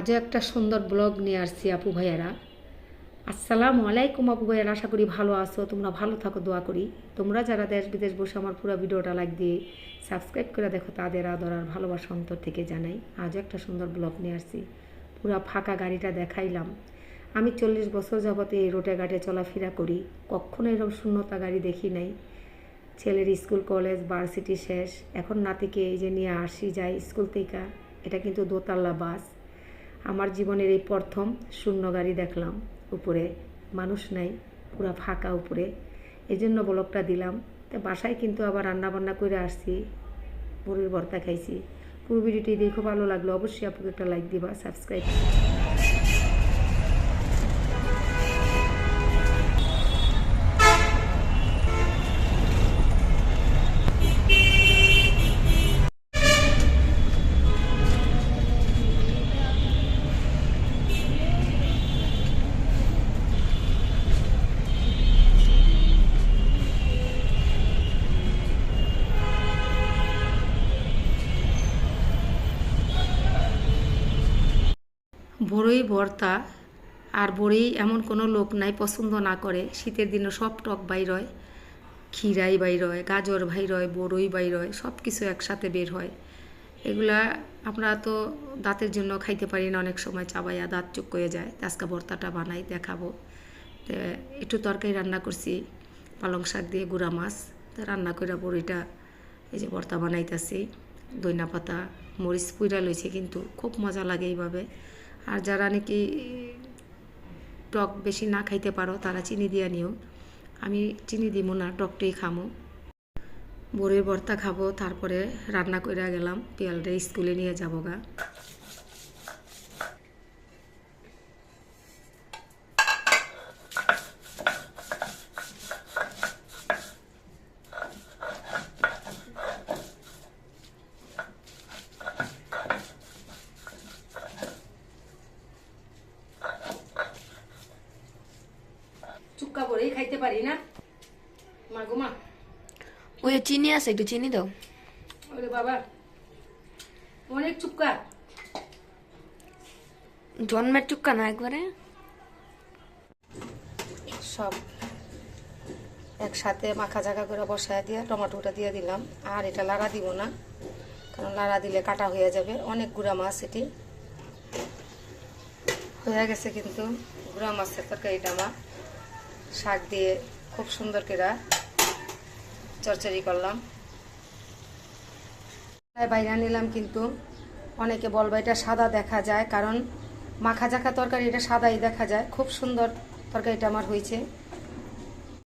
আজও একটা সুন্দর ব্লগ নিয়ে আসছি আপু ভাইয়ারা। আসসালামু আলাইকুম আপু ভাইয়ারা, আশা করি ভালো আছো। তোমরা ভালো থাকো, দোয়া করি। তোমরা যারা দেশ বিদেশ বসে আমার পুরো ভিডিওটা লাইক দিয়ে সাবস্ক্রাইব করে দেখো, তাদের আদর আর ভালোবাসা অন্তর থেকে জানাই। আজও একটা সুন্দর ব্লগ নিয়ে আসছি। পুরো ফাঁকা গাড়িটা দেখাইলাম। আমি চল্লিশ বছর যাবতে এই রোডে ঘাটে চলাফেরা করি। কখনো এরকম শূন্যতা গাড়ি দেখি নাই। ছেলের স্কুল কলেজ ভার্সিটি শেষ। এখন নাতিকে এই যে নিয়ে আসি, যাই স্কুল থেকে। এটা কিন্তু দোতলা বাস আমার জীবনের এই প্রথম শূন্য গাড়ি দেখলাম। উপরে মানুষ নাই, পুরা ফাঁকা উপরে। এই জন্য ব্লকটা দিলাম। তো বাসায় কিন্তু আবার রান্না বান্না করে আসছি পুরীর ভর্তা খাইছি। পুরো ভিডিওটি দেখো ভালো লাগল অবশ্যই আপনাকে একটা লাইক দিবা সাবস্ক্রাইব বড়ই ভর্তা আর বড়ি এমন কোনো লোক নাই পছন্দ না করে। শীতের দিনে সব টক বাইর হয় ক্ষীরাই বাইর হয় গাজর বাইর হয় বড়ই বাইর হয় সব কিছু একসাথে বের হয়। এগুলা আমরা তো দাঁতের জন্য খাইতে পারি না, অনেক সময় চাবাইয়া দাঁত চুক হয়ে যায়। আজকে ভর্তাটা বানাই, দেখাবো। তো একটু তরকারি রান্না করছি, পালং শাক দিয়ে গুঁড়া মাছ। তো রান্না করে বড়িটা এই যে ভর্তা বানাইতেছি, দইনা পাতা, মরিচ পুইরা লইছে, কিন্তু খুব মজা লাগে এইভাবে। আর যারা নাকি টক বেশি না খাইতে পারো, তারা চিনি দিয়া নিও। আমি চিনি দিব না, টকটাই খামো। বড়ির ভর্তা খাব, তারপরে রান্না করে গেলাম পিয়ালটা স্কুলে নিয়ে যাব গা। বড়ি খাইতে পারি না? মা গো মা। ওই চিনি আছে একটু চিনি দাও। ওরে বাবা অনেক চুক্কা। জন্মের চুক্কা না একবারে? সব একসাথে মাখা জাগা করে বসায় দিয়ে টমেটোটা দিয়ে দিলাম। আর এটা লাড়া দিব না কারণ লাড়া দিলে কাটা হয়ে যাবে। অনেক গুঁড়া মাছ এটি। হয়ে গেছে কিন্তু গুঁড়া মাছের তরকারিটা আমার শাক দিয়ে খুব সুন্দর কেরা চরচড়ি করলাম। বাইরে নিলাম কিন্তু অনেকে বলবে এটা সাদা দেখা যায়, কারণ মাখা জাখা তরকারি এটা সাদাই দেখা যায়। খুব সুন্দর তরকারিটা আমার হয়েছে।